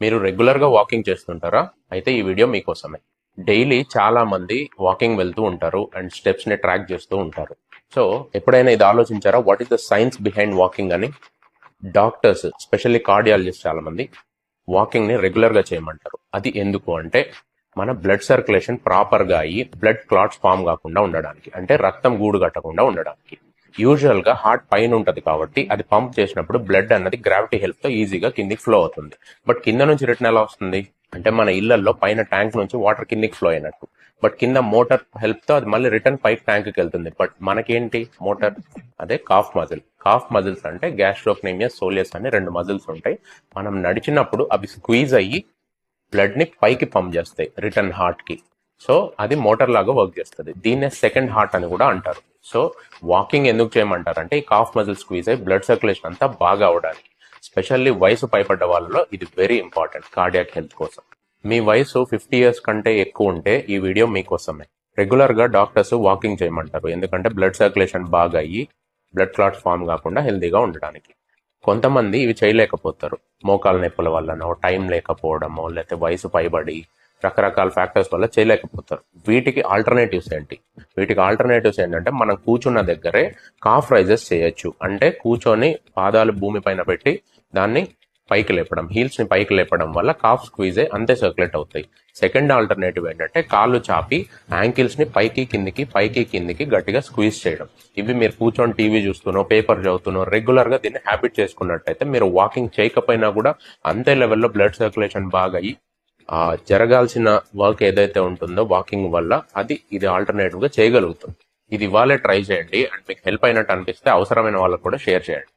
మీరు రెగ్యులర్గా వాకింగ్ చేస్తుంటారా? అయితే ఈ వీడియో మీకోసమే. డైలీ చాలా మంది వాకింగ్ వెళ్తూ ఉంటారు అండ్ స్టెప్స్ని ట్రాక్ చేస్తూ ఉంటారు. సో ఎప్పుడైనా ఇది ఆలోచించారా? What is the science behind walking అని? డాక్టర్స్ స్పెషల్లీ కార్డియాలజిస్ట్ చాలా మంది రెగ్యులర్గా రెగ్యులర్గా చేయమంటారు. అది ఎందుకు అంటే మన బ్లడ్ సర్క్యులేషన్ ప్రాపర్గా అయ్యి బ్లడ్ క్లాట్స్ ఫామ్ కాకుండా ఉండడానికి. అంటే రక్తం గూడు కట్టకుండా ఉండడానికి. యూజువల్గా హార్ట్ పైన ఉంటుంది కాబట్టి అది పంప్ చేసినప్పుడు బ్లడ్ అన్నది గ్రావిటీ హెల్ప్తో ఈజీగా కిందికి ఫ్లో అవుతుంది. బట్ కింద నుంచి రిటర్న్ ఎలా వస్తుంది? అంటే మన ఇళ్ళలో పైన ట్యాంక్ నుంచి వాటర్ కిందికి ఫ్లో అయినట్టు. బట్ కింద మోటార్ హెల్ప్తో అది మళ్ళీ రిటర్న్ పైప్ ట్యాంక్కి వెళ్తుంది. బట్ మనకేంటి? మోటార్ అదే కాఫ్ మజిల్ కాఫ్ మజిల్స్ అంటే గ్యాస్ట్రోక్నేమియా సోలియస్ అని రెండు మజిల్స్ ఉంటాయి. మనం నడిచినప్పుడు అవి స్క్వీజ్ అయ్యి బ్లడ్ని పైకి పంప్ చేస్తాయి రిటర్న్ హార్ట్కి సో అది మోటార్ లాగా వర్క్ చేస్తుంది. దీన్నే సెకండ్ హార్ట్ అని కూడా అంటారు. సో వాకింగ్ ఎందుకు చేయమంటారు అంటే ఈ కాఫ్ మజిల్ స్క్వీజ్ అయ్యి బ్లడ్ సర్క్యులేషన్ అంతా బాగా అవడానికి స్పెషల్లీ వయసు పైపడ్డ వాళ్ళలో ఇది వెరీ ఇంపార్టెంట్ కార్డియాక్ హెల్త్ కోసం. మీ వయసు ఫిఫ్టీ ఇయర్స్ కంటే ఎక్కువ ఉంటే ఈ వీడియో మీకోసమే. రెగ్యులర్గా డాక్టర్స్ వాకింగ్ చేయమంటారు. ఎందుకంటే బ్లడ్ సర్క్యులేషన్ బాగా అయ్యి బ్లడ్ క్లాట్ ఫామ్ కాకుండా హెల్తీగా ఉండడానికి. కొంతమంది ఇవి చేయలేకపోతారు. మోకాల నొప్పుల వల్లనో టైం లేకపోవడమో లేకపోతే వయసు పైబడి రకరకాల ఫ్యాక్టర్స్ వల్ల చేయలేకపోతారు. వీటికి ఆల్టర్నేటివ్స్ ఏంటి? వీటికి ఆల్టర్నేటివ్స్ ఏంటంటే మనం కూర్చున్న దగ్గరే కాఫ్ రైజెస్ చేయొచ్చు. అంటే కూర్చొని పాదాలు భూమి పైన పెట్టి దాన్ని పైకి లేపడం హీల్స్ని పైకి లేపడం వల్ల కాఫ్ స్క్వీజ్ అయ్యి అంతే సర్క్యులేట్ అవుతాయి. సెకండ్ ఆల్టర్నేటివ్ ఏంటంటే కాళ్ళు చాపి యాంకిల్స్ని పైకి కిందికి పైకి కిందికి గట్టిగా స్క్వీజ్ చేయడం. ఇవి మీరు కూర్చొని టీవీ చూస్తున్నో పేపర్ చదువుతున్నో రెగ్యులర్గా దీన్ని హ్యాబిట్ చేసుకున్నట్టయితే మీరు వాకింగ్ చేయకపోయినా కూడా అంతే లెవెల్లో బ్లడ్ సర్క్యులేషన్ బాగా అయ్యి జరగాల్సిన వర్క్ ఏదైతే ఉంటుందో వాకింగ్ వల్ల అది ఇది ఆల్టర్నేటివ్గా చేయగలుగుతుంది ఇది ఇవాళే ట్రై చేయండి. అండ్ మీకు హెల్ప్ అయినట్టు అనిపిస్తే అవసరమైన వాళ్ళకు కూడా షేర్ చేయండి.